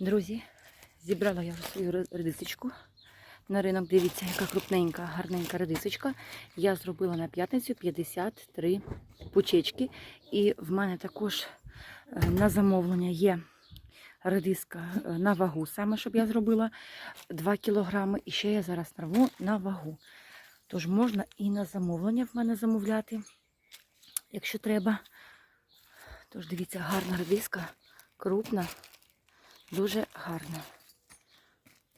Друзі, зібрала я свою редисочку на ринок. Дивіться, яка крупненька, гарненька редисочка. Я зробила на п'ятницю 53 пучечки. І в мене також е, на замовлення є редиска е, на вагу, саме щоб я зробила 2 кілограми. І ще я зараз нарву на вагу. Тож можна і на замовлення в мене замовляти, якщо треба. Тож дивіться, гарна редиска, крупна. Дуже гарно.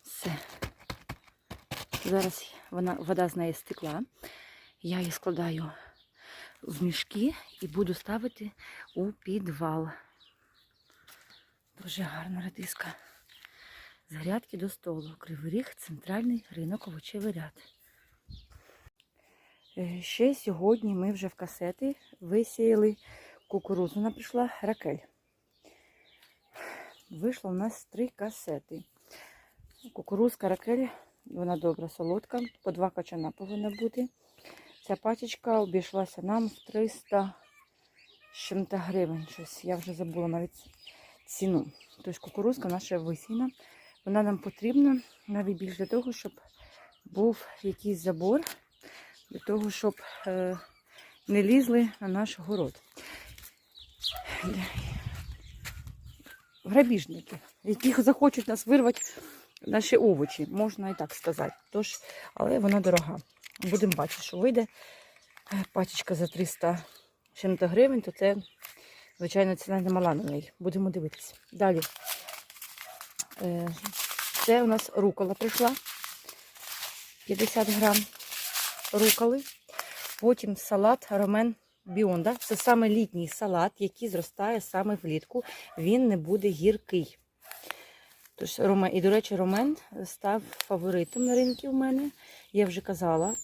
Все. Зараз вона, вода з неї стекла. Я її складаю в мішки і буду ставити у підвал. Дуже гарна редиска. З грядки до столу. Кривий ріг, центральний ринок овочевий ряд. Е, Ще сьогодні ми вже в касети висіяли кукурузу. Вона прийшла ракель вийшло у нас три касети. Кукурузка ракель, вона добра, солодка, по два качана повинна бути. Ця пачечка обійшлася нам в 300 чим-то гривень. Щось я вже забула навіть ціну. Тобто кукурузка наша висіяна. Вона нам потрібна навіть більше для того, щоб був якийсь забор, для того, щоб е, не лізли на наш город грабіжники, які захочуть нас вирвати наші овочі, можна і так сказати. Тож, але вона дорога. Будемо бачити, що вийде Е, пачечка за 300 з чим-то гривень, то це, звичайно, ціна не мала на неї. Будемо дивитися. Далі. Е, Це у нас рукола прийшла. 50 грам руколи. Потім салат ромен біонда. Це саме літній салат, який зростає саме влітку. Він не буде гіркий. Тож, і, до речі, ромен став фаворитом на ринку у мене. Я вже казала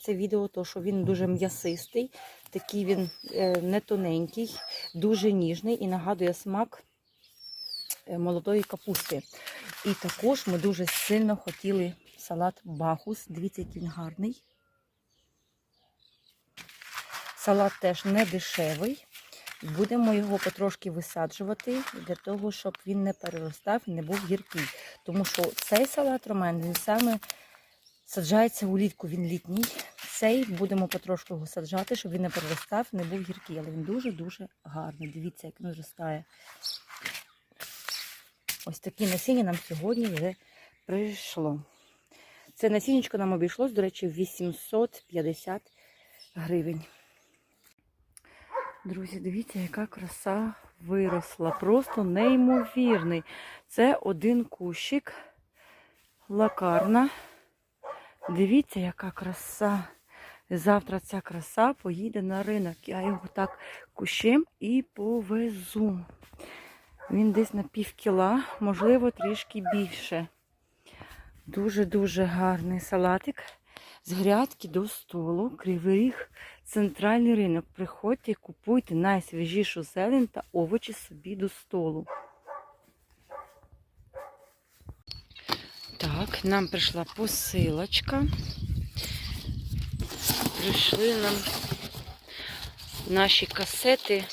це відео, то, що він дуже м'ясистий, такий він е, не тоненький, дуже ніжний і нагадує смак е, молодої капусти. І також ми дуже сильно хотіли салат бахус. Дивіться, який він гарний. Салат теж не дешевий. Будемо його потрошки висаджувати для того, щоб він не переростав і не був гіркий. Тому що цей салат ромен він саме саджається улітку, він літній. Цей будемо потрошку його саджати, щоб він не переростав, не був гіркий. Але він дуже-дуже гарний. Дивіться, як він зростає. Ось такі насіння нам сьогодні вже прийшло. Це насіннячко нам обійшлось, до речі, 850 гривень. Друзі, дивіться, яка краса виросла. Просто неймовірний. Це один кущик. Лакарна. Дивіться, яка краса. Завтра ця краса поїде на ринок. Я його так кущем і повезу. Він десь на пів кіла, можливо, трішки більше. Дуже-дуже гарний салатик. З грядки до столу, кривий ріг, центральний ринок. Приходьте і купуйте найсвіжішу зелень та овочі собі до столу. Так, нам прийшла посилочка. Прийшли нам наші касети,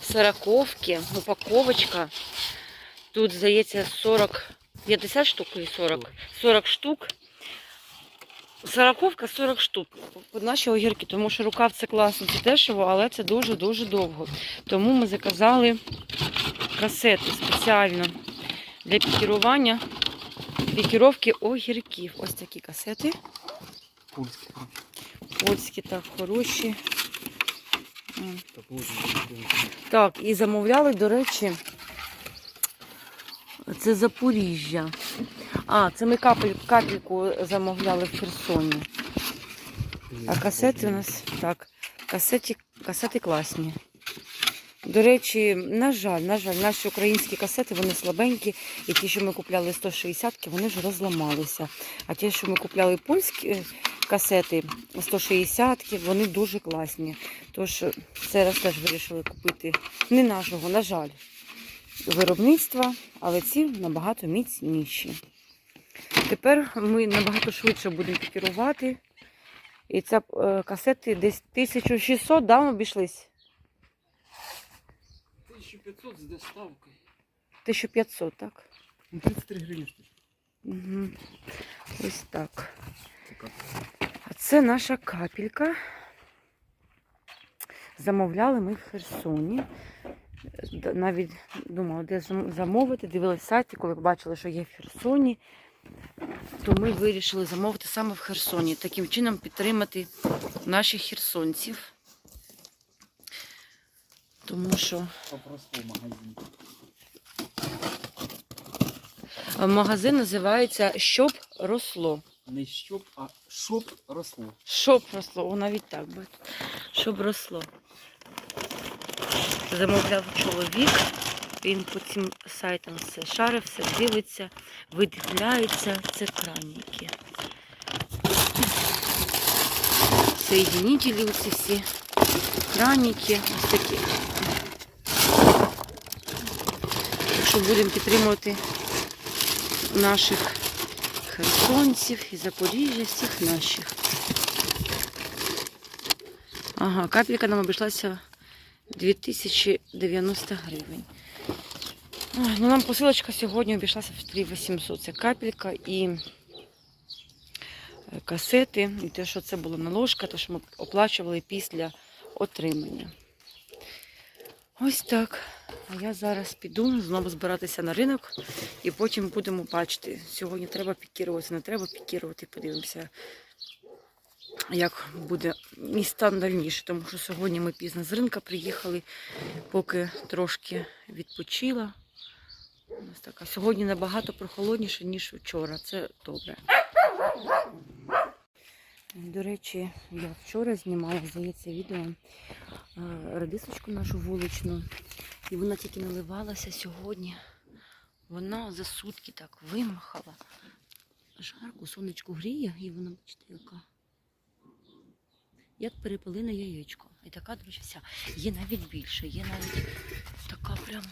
сороковки, упаковочка. Тут, здається, 40, 50 штук і 40? 40 штук. Сороковка 40 штук. Наші огірки, тому що рукав це класно, це дешево, але це дуже-дуже довго. Тому ми заказали касети спеціально для пікірування, пікіровки огірків. Ось такі касети. Пульський. Польські так хороші. Так, і замовляли, до речі, це Запоріжжя. А, це ми капель, капельку замовляли в Херсоні. А касети у нас так, касети, касети класні. До речі, на жаль, на жаль, наші українські касети вони слабенькі, і ті, що ми купляли 160-ки, вони вже розламалися. А ті, що ми купляли польські касети 160-ки, вони дуже класні. Тож це теж вирішили купити не нашого, на жаль, виробництва, але ці набагато міцніші. Тепер ми набагато швидше будемо пікірувати. І ця е, касети десь 1600 да, обійшлись. 1500 з доставкою. 1500, так? Ну, 33 гривні. Угу. Ось так. А це наша капелька. Замовляли ми в Херсоні. Навіть думала, де зам- замовити, дивилась сайти, коли побачили, що є в Херсоні. То ми вирішили замовити саме в Херсоні. Таким чином підтримати наших херсонців. Тому що магазин називається Щоб росло. Не щоб, а щоб росло. Щоб росло, о, навіть так. Щоб росло. Замовляв чоловік, він по цим сайтам все шарив, все дивиться, видивляється. Це краніки. Соєдинителі оці всі. Краніки, ось такі. Так що будемо підтримувати наших херсонців і Запоріжжя, всіх наших. Ага, капелька нам обійшлася 2090 гривень. Ну нам посилочка сьогодні обійшлася в 3800. Це капелька і е, касети. І те, що це була наложка, те, що ми оплачували після отримання. Ось так. А я зараз піду знову збиратися на ринок і потім будемо бачити. Сьогодні треба пікіруватися, не треба пікірувати. Подивимося, як буде мій стан дальніше, тому що сьогодні ми пізно з ринка приїхали, поки трошки відпочила. Ось така. Сьогодні набагато прохолодніше, ніж вчора. Це добре. До речі, я вчора знімала, здається, відео е, радисочку нашу вуличну. І вона тільки наливалася сьогодні. Вона за сутки так вимахала. Жарко, сонечко гріє, і вона, бачите, яка. Як перепелине яєчко. І така, до речі, вся. Є навіть більше, є навіть така прям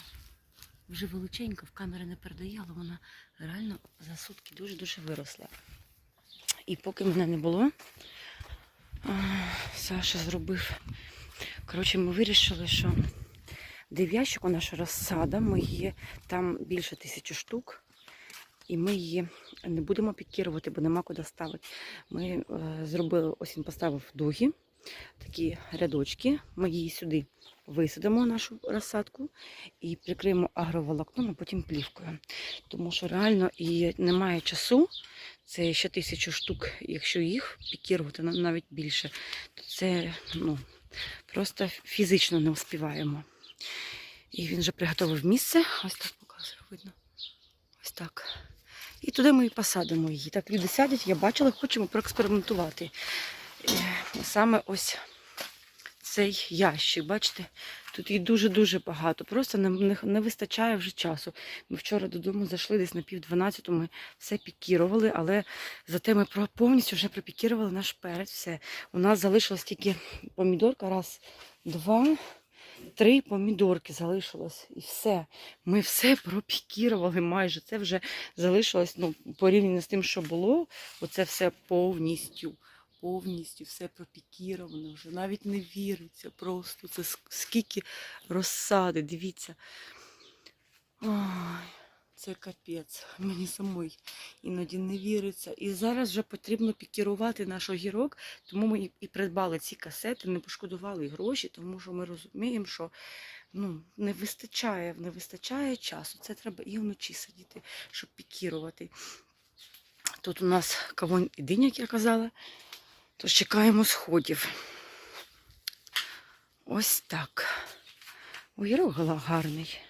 вже величенька, в камері не передає, але вона реально за сутки дуже-дуже виросла. І поки мене не було, Саша зробив. Коротше, ми вирішили, що де наша розсада, ми її там більше тисячі штук, і ми її не будемо пікірувати, бо нема куди ставити. Ми е, зробили, ось він поставив дуги, такі рядочки. Ми її сюди висадимо, нашу розсадку, і прикриємо агроволокном, а потім плівкою. Тому що реально і немає часу. Це ще тисячу штук, якщо їх пікірувати навіть більше, то це ну, просто фізично не успіваємо. І він вже приготовив місце. Ось так показує, видно. Ось так. І туди ми і посадимо її. Так, люди сядуть, я бачила, хочемо проекспериментувати. Е, Саме ось цей ящик, бачите, тут її дуже-дуже багато. Просто не, не, вистачає вже часу. Ми вчора додому зайшли десь на пів дванадцяту, ми все пікірували, але зате ми повністю вже пропікірували наш перець. Все. У нас залишилось тільки помідорка, раз, два, три помідорки залишилось. І все. Ми все пропікірували майже. Це вже залишилось ну, порівняно з тим, що було. Оце все повністю. Повністю все пропікіровано вже. Навіть не віриться просто. Це скільки розсади, дивіться. Ой, це капець. Мені самой іноді не віриться. І зараз вже потрібно пікірувати наш огірок, тому ми і- придбали ці касети, не пошкодували гроші, тому що ми розуміємо, що ну, не вистачає, не вистачає часу. Це треба і вночі сидіти, щоб пікірувати. Тут у нас кавун і диня, як я казала. Тож чекаємо сходів. Ось так. Огірок гарний.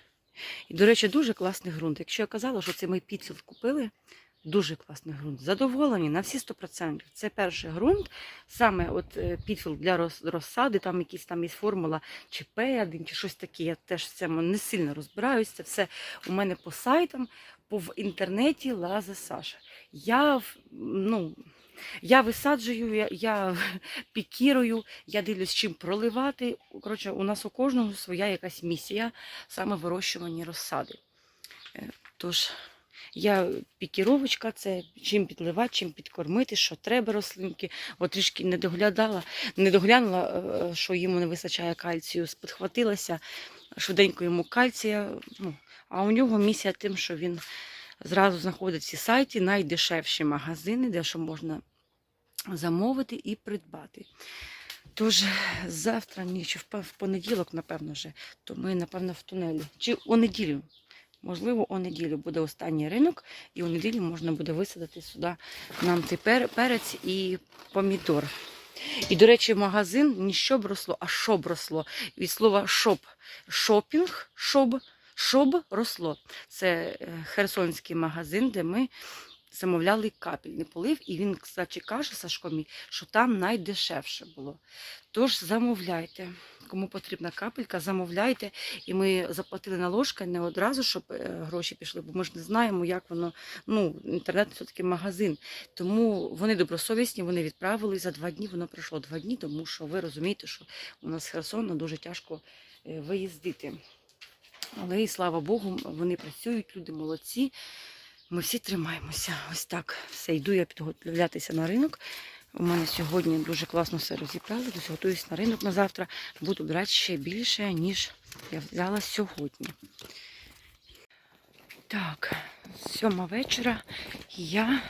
І, до речі, дуже класний ґрунт. Якщо я казала, що це ми підсіл купили, дуже класний ґрунт. Задоволені на всі 100%. Це перший ґрунт, саме от е, підфіл для розсади, там якісь там є формула чи П1, чи щось таке. Я теж цьому не сильно розбираюся. Це все у мене по сайтам, по в інтернеті лазе Саша. Я ну. Я висаджую, я, я пікірую, я дивлюсь, чим проливати. Коротше, у нас у кожного своя якась місія саме вирощування розсади. Е, Тож я пікіровочка, це чим підливати, чим підкормити, що треба рослинки. От трішки не доглядала, не доглянула, е, що йому не вистачає кальцію, сподхватилася, швиденько йому кальція. Ну, а у нього місія тим, що він зразу знаходять ці сайті, найдешевші магазини, де що можна замовити і придбати. Тож завтра, ні, чи в понеділок, напевно, вже, то ми, напевно, в тунелі. Чи у неділю. Можливо, у неділю буде останній ринок, і у неділю можна буде висадити сюди нам цей перець і помідор. І, до речі, магазин не щоб росло, а щоб росло. Від слова шоп. Шопінг, шоб, шоб росло. Це е, херсонський магазин, де ми замовляли капельний полив, і він, кстати, каже Сашко мій, що там найдешевше було. Тож замовляйте. Кому потрібна капелька, замовляйте. І ми заплатили на ложка не одразу, щоб е, гроші пішли, бо ми ж не знаємо, як воно. Ну, інтернет все таки магазин. Тому вони добросовісні, вони відправили за два дні. Воно пройшло два дні, тому що ви розумієте, що у нас з дуже тяжко е, виїздити. Але і слава Богу, вони працюють, люди молодці. Ми всі тримаємося. Ось так. Все, йду я підготовлятися на ринок. У мене сьогодні дуже класно все розібрали. Десь готуюсь на ринок на завтра. Буду брати ще більше, ніж я взяла сьогодні. Так, сьома вечора. Я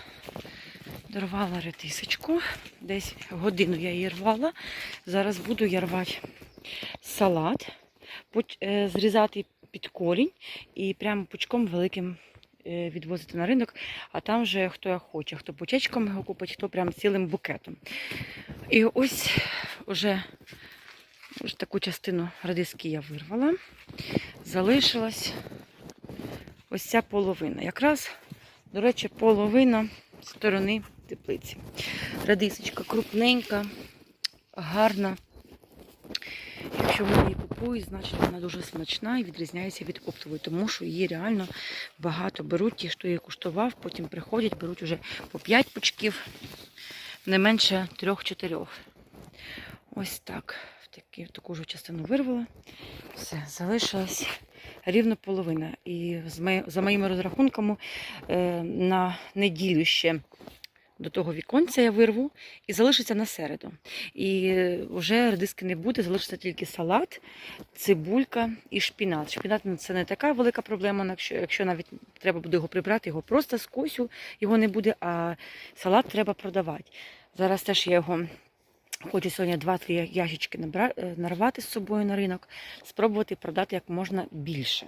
дорвала ретисочку. Десь годину я її рвала. Зараз буду я рвати салат, е, зрізати під корінь і прямо пучком великим е, відвозити на ринок, а там вже хто як хоче, хто пучечком його купить, хто прям цілим букетом. І ось вже таку частину радиски я вирвала. Залишилась ось ця половина. Якраз, до речі, половина сторони теплиці. Радисочка крупненька, гарна. Якщо вони її купують, значить вона дуже смачна і відрізняється від оптової, тому що її реально багато беруть. Ті, хто її куштував, потім приходять, беруть уже по 5 пучків, не менше 3-4. Ось так. Такі, таку ж частину вирвала. Все, залишилась рівно половина. І за моїми розрахунками е, на неділю ще до того віконця я вирву і залишиться на середу. І е, вже редиски не буде, залишиться тільки салат, цибулька і шпінат. Шпінат ну, це не така велика проблема, якщо, навіть треба буде його прибрати, його просто з косю його не буде, а салат треба продавати. Зараз теж я його хочу сьогодні 2-3 ящички е, нарвати з собою на ринок, спробувати продати як можна більше.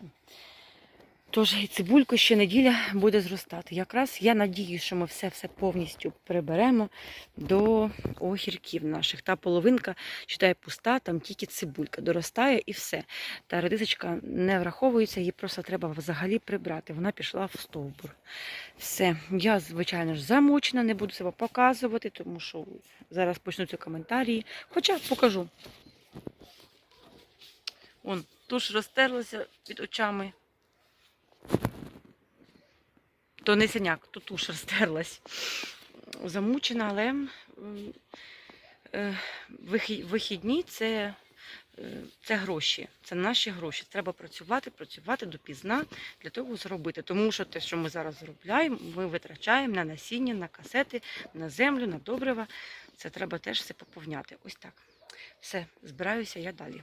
Тож і цибульку ще неділя буде зростати. Якраз я надію, що ми все-все повністю приберемо до огірків наших. Та половинка, читає пуста, там тільки цибулька доростає і все. Та редисочка не враховується, її просто треба взагалі прибрати. Вона пішла в стовбур. Все. Я, звичайно ж, замучена, не буду себе показувати, тому що зараз почнуться коментарі. Хоча покажу. Он, туш розтерлася під очами. То не синяк, то туш розтерлась. Замучена, але е, вихі- вихідні це, е, це гроші. Це наші гроші. Треба працювати, працювати допізна для того зробити. Тому що те, що ми зараз заробляємо, ми витрачаємо на насіння, на касети, на землю, на добрива. Це треба теж все поповняти. Ось так. Все, збираюся я далі.